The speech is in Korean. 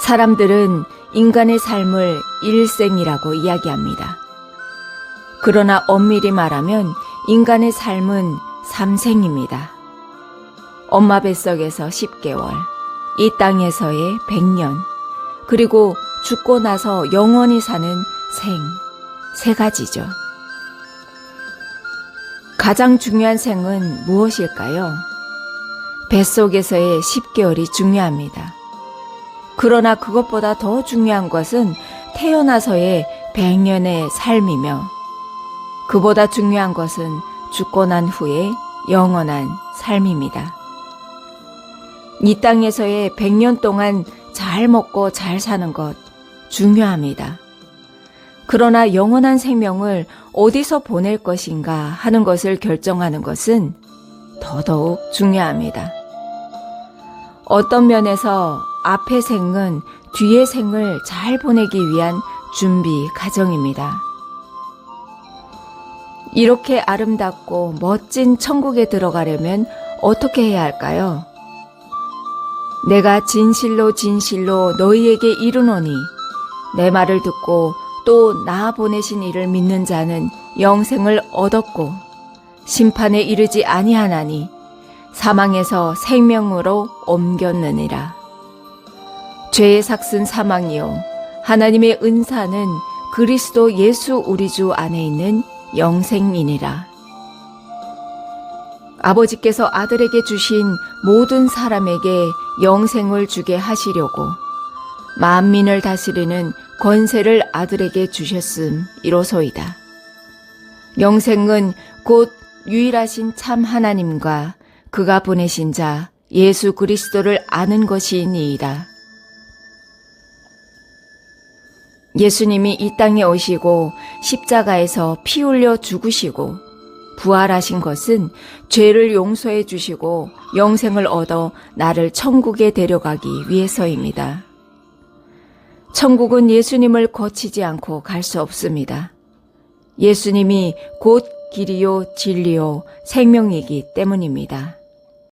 사람들은 인간의 삶을 일생이라고 이야기합니다. 그러나 엄밀히 말하면 인간의 삶은 삼생입니다. 엄마 뱃속에서 10개월, 이 땅에서의 100년, 그리고 죽고 나서 영원히 사는 생, 세 가지죠. 가장 중요한 생은 무엇일까요? 뱃속에서의 10개월이 중요합니다. 그러나 그것보다 더 중요한 것은 태어나서의 100년의 삶이며 그보다 중요한 것은 죽고 난 후의 영원한 삶입니다. 이 땅에서의 100년 동안 잘 먹고 잘 사는 것 중요합니다. 그러나 영원한 생명을 어디서 보낼 것인가 하는 것을 결정하는 것은 더더욱 중요합니다. 어떤 면에서 앞의 생은 뒤의 생을 잘 보내기 위한 준비 과정입니다. 이렇게 아름답고 멋진 천국에 들어가려면 어떻게 해야 할까요? 내가 진실로 진실로 너희에게 이르노니 내 말을 듣고 또 나 보내신 이를 믿는 자는 영생을 얻었고 심판에 이르지 아니하나니 사망에서 생명으로 옮겼느니라. 죄의 삭슨 사망이요 하나님의 은사는 그리스도 예수 우리 주 안에 있는 영생이니라. 아버지께서 아들에게 주신 모든 사람에게 영생을 주게 하시려고 만민을 다스리는 권세를 아들에게 주셨음 이로소이다. 영생은 곧 유일하신 참 하나님과 그가 보내신 자 예수 그리스도를 아는 것이니이다. 예수님이 이 땅에 오시고 십자가에서 피 흘려 죽으시고 부활하신 것은 죄를 용서해 주시고 영생을 얻어 나를 천국에 데려가기 위해서입니다. 천국은 예수님을 거치지 않고 갈 수 없습니다. 예수님이 곧 길이요 진리요 생명이기 때문입니다.